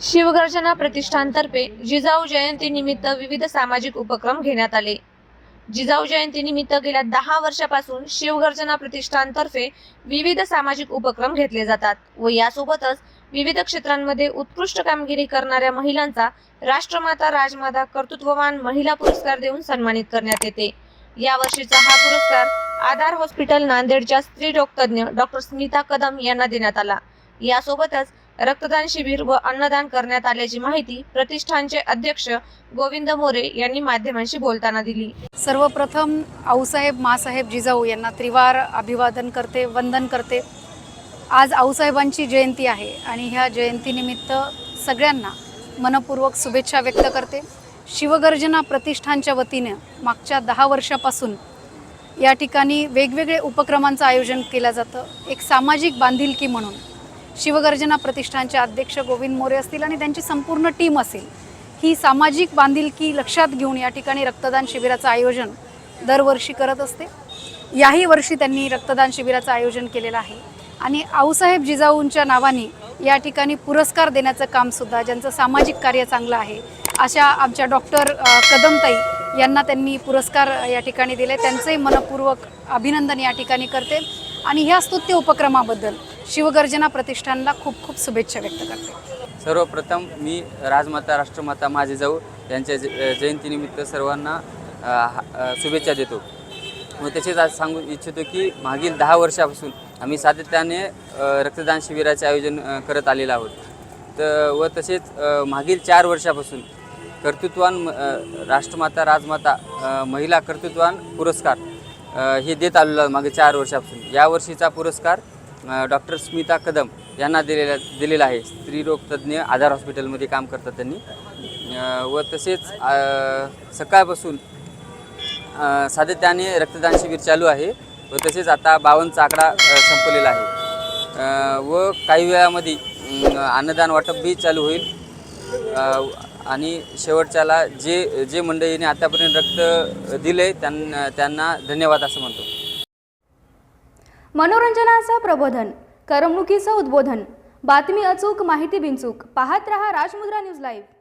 शिवगर्जना प्रतिष्ठानतर्फे जिजाऊ जयंतीनिमित्त विविध सामाजिक उपक्रम घेण्यात आले. जिजाऊ जयंतीनिमित्त गेल्या दहा वर्षापासून शिवगर्जना प्रतिष्ठानतर्फे विविध सामाजिक उपक्रम घेतले जातात व यासोबतच विविध क्षेत्रांमध्ये उत्कृष्ट कामगिरी करणाऱ्या महिलांचा राष्ट्रमाता राजमाता कर्तृत्ववान महिला पुरस्कार देऊन सन्मानित करण्यात येते. या वर्षीचा हा पुरस्कार आधार हॉस्पिटल नांदेडच्या स्त्री तज्ज्ञ डॉक्टर स्मिता कदम यांना देण्यात आला. यासोबतच रक्तदान शिबिर व अन्नदान करण्यात आल्याची माहिती प्रतिष्ठानचे अध्यक्ष गोविंद मोरे यांनी माध्यमांशी बोलताना दिली. सर्वप्रथम आऊसाहेब मासाहेब जिजाऊ यांना त्रिवार अभिवादन करते वंदन करते. आज आऊसाहेबांची जयंती आहे आणि ह्या जयंतीनिमित्त सगळ्यांना मनपूर्वक शुभेच्छा व्यक्त करते. शिवगर्जना प्रतिष्ठानच्या वतीनं मागच्या दहा वर्षापासून या ठिकाणी वेगवेगळे उपक्रमांचं आयोजन केलं जातं. एक सामाजिक बांधिलकी म्हणून शिवगर्जना प्रतिष्ठानचे अध्यक्ष गोविंद मोरे असतील आणि त्यांची संपूर्ण टीम असेल ही सामाजिक बांधिलकी लक्षात घेऊन या ठिकाणी रक्तदान शिबिराचं आयोजन दरवर्षी करत असते. याही वर्षी त्यांनी रक्तदान शिबिराचं आयोजन केलेलं आहे. आणि आऊसाहेब जिजाऊंच्या नावाने या ठिकाणी पुरस्कार देण्याचं कामसुद्धा ज्यांचं सामाजिक कार्य चांगलं आहे अशा आमच्या डॉक्टर कदमताई यांना त्यांनी पुरस्कार या ठिकाणी दिले. त्यांचंही मनपूर्वक अभिनंदन या ठिकाणी करते. आणि ह्या स्तुत्य उपक्रमाबद्दल शिवगर्जना प्रतिष्ठानला खूप खूप शुभेच्छा व्यक्त करते. सर्वप्रथम मी राजमाता राष्ट्रमाता माझे जाऊ यांच्या ज जयंतीनिमित्त सर्वांना हा- शुभेच्छा देतो. व तसेच आज सांगू इच्छितो की मागील दहा वर्षापासून आम्ही सातत्याने रक्तदान शिबिराचे आयोजन करत आलेलो आहोत. तर व तसेच मागील चार वर्षापासून कर्तृत्वान म- राष्ट्रमाता राजमाता महिला कर्तृत्वान पुरस्कार हे देत आलेलो आहे मागे चार वर्षापासून. यावर्षीचा पुरस्कार डॉक्टर स्मिता कदम यांना दिलेला दिलेला आहे. स्त्रीरोगतज्ञ आधार हॉस्पिटलमध्ये काम करतात त्यांनी. व तसेच सकाळपासून सातत्याने रक्तदान शिबिर चालू आहे. व तसेच आता बावनचा आकडा संपलेला आहे. व काही वेळामध्ये अन्नदान अन्नदान वाटपही चालू होईल. आणि शेवटच्याला जे जे मंडळीने आतापर्यंत रक्त दिले त्यांना त्यांना धन्यवाद असं म्हणतो. मनोरंजनाचं प्रबोधन करमणुकीचं उद्बोधन. बातमी अचूक माहिती बिनचूक. पाहत रहा राजमुद्रा न्यूज लाईव्ह.